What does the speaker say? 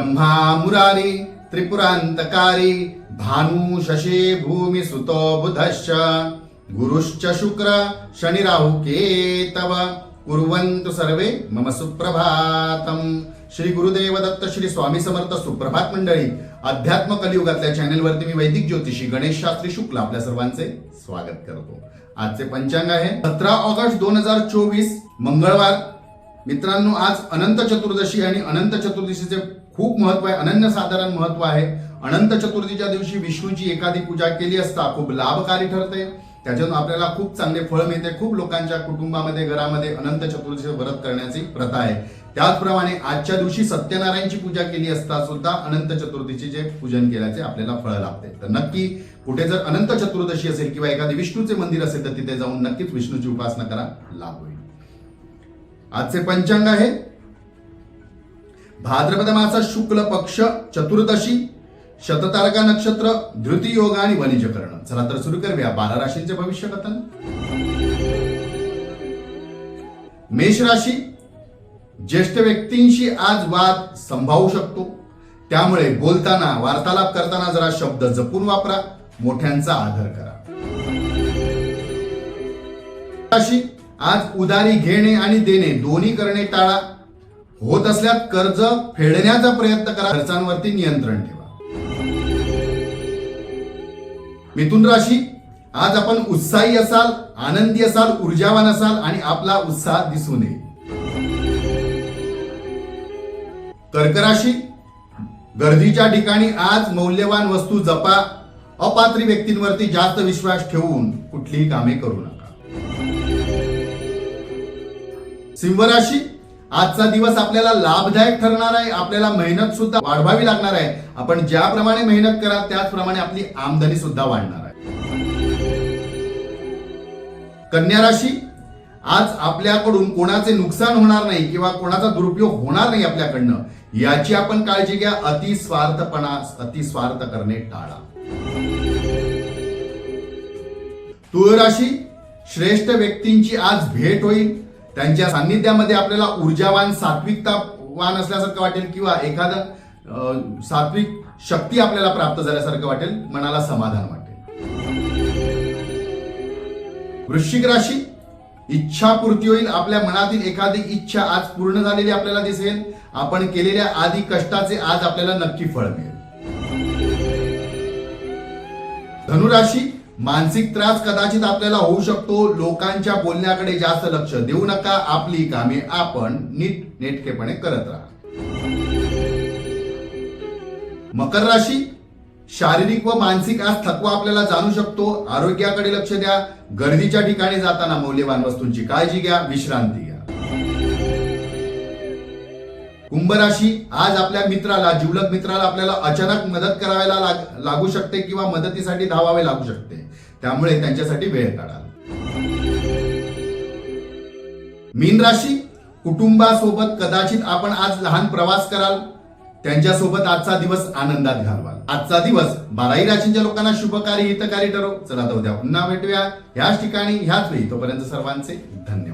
ब्रह्मा मुरारी त्रिपुरांतकारी भानु शशी भूमी सुतो बुधश्च। गुरुश्च शुक्र शनि राहु केतव। कुर्वन्तु सर्वे मम सुप्रभातम। श्री गुरुदेव दत्त श्री स्वामी समर्थ सुप्रभात मंडळी अध्यात्म कलियुगातल्या चॅनेलवरती मी वैदिक ज्योतिषी गणेश शास्त्री शुक्ल आपल्या सर्वांचे स्वागत करतो. आजचे पंचांग आहे सतरा ऑगस्ट दोन हजार चोवीस मंगळवार. मित्रांनो आज अनंत चतुर्दशी आणि अनंत चतुर्दशीचे खूप महत्त्व आहे. अनन्यसाधारण महत्त्व आहे. अनंत चतुर्थीच्या दिवशी विष्णूची एखादी पूजा केली असता खूप लाभकारी ठरते. त्याच्यातून आपल्याला खूप चांगले फळ मिळते. खूप लोकांच्या कुटुंबामध्ये घरामध्ये अनंत चतुर्थीचे व्रत करण्याची प्रथा आहे. त्याचप्रमाणे आजच्या दिवशी सत्यनारायणची पूजा केली असता सुद्धा अनंत चतुर्थीचे जे पूजन केल्याचे आपल्याला फळ लागते तर नक्की कुठे जर अनंत चतुर्दशी असेल किंवा एखादी विष्णूचे मंदिर असेल तर तिथे जाऊन नक्कीच विष्णूची उपासना करा. लाभ होईल. आजचे पंचांग आहे भाद्रपद मासा शुक्ल पक्ष चतुर्दशी शततारका नक्षत्र धृती योग आणि वनिज करण चला तर सुरू करूया बारा राशींचे भविष्य कथन. मेष राशी ज्येष्ठ व्यक्तींशी आज वाद संभावू शकतो. त्यामुळे बोलताना वार्तालाप करताना जरा शब्द जपून वापरा मोठ्यांचा आदर करा. राशी आज उदारी घेणे आणि देणे दोन्ही करणे टाळा. होत असल्यास कर्ज फेडण्याचा प्रयत्न करा. खर्चांवरती नियंत्रण ठेवा. मिथुन राशी आज आपण उत्साही असाल आनंदी असाल ऊर्जावान असाल आणि आपला उत्साह दिसून येईल कर्क राशी गर्दीच्या ठिकाणी आज मौल्यवान वस्तू जपा. अपात्री व्यक्तींवरती जास्त विश्वास ठेवून कुठलीही कामे करू नका. सिंह राशी आजचा दिवस आपल्याला लाभदायक ठरणार आहे आपल्याला मेहनत सुद्धा वाढवावी लागणार आहे. आपण ज्याप्रमाणे मेहनत करा त्याचप्रमाणे आपली आमदनी सुद्धा वाढणार आहे. कन्या राशी आज आपल्याकडून कोणाचे नुकसान होणार नाही किंवा कोणाचा दुरुपयोग होणार नाही आपल्याकडनं याची आपण काळजी घ्या. अति अतिस्वार्थ करणे टाळा. तुळ राशी श्रेष्ठ व्यक्तींची आज भेट होईल. त्यांच्या सान्निध्यामध्ये आपल्याला ऊर्जावान सात्विकतावान असल्यासारखं वाटेल किंवा एखादं अं, सात्विक शक्ती आपल्याला प्राप्त झाल्यासारखं वाटेल मनाला समाधान वाटेल. वृश्चिक राशी इच्छा पूर्ती होईल. आपल्या मनातील एखादी इच्छा आज पूर्ण झालेली आपल्याला दिसेल. आपण केलेल्या आधी कष्टाचे आज आपल्याला नक्की फळ मिळेल. धनुराशी मानसिक त्रास कदाचित आपल्याला होऊ शकतो. लोकांच्या बोलण्याकडे जास्त लक्ष देऊ नका. आपली कामे आपण नीट नेटकेपणे करत राहा. मकर राशी शारीरिक व मानसिक आज थकवा आपल्याला जाणू शकतो. आरोग्याकडे लक्ष द्या. गर्दीच्या ठिकाणी जाताना मौल्यवान वस्तूंची काळजी घ्या. विश्रांती घ्या. कुंभ राशी आज आपल्या मित्राला जिवलक मित्राला आपल्याला अचानक मदत करायला लाग- लागू शकते किंवा मदतीसाठी धावावे लागू शकते. त्यामुळे त्यांच्यासाठी वेळ काढा मीन राशी कुटुंबासोबत कदाचित आपण आज लहान प्रवास कराल. त्यांच्यासोबत आजचा दिवस आनंदात घालवाल. आजचा दिवस बाराही राशींच्या लोकांना शुभकारी हितकारी ठरव चला तर उद्या पुन्हा भेटूया. ह्याच ठिकाणी ह्याच वेळी. तोपर्यंत सर्वांचे धन्यवाद.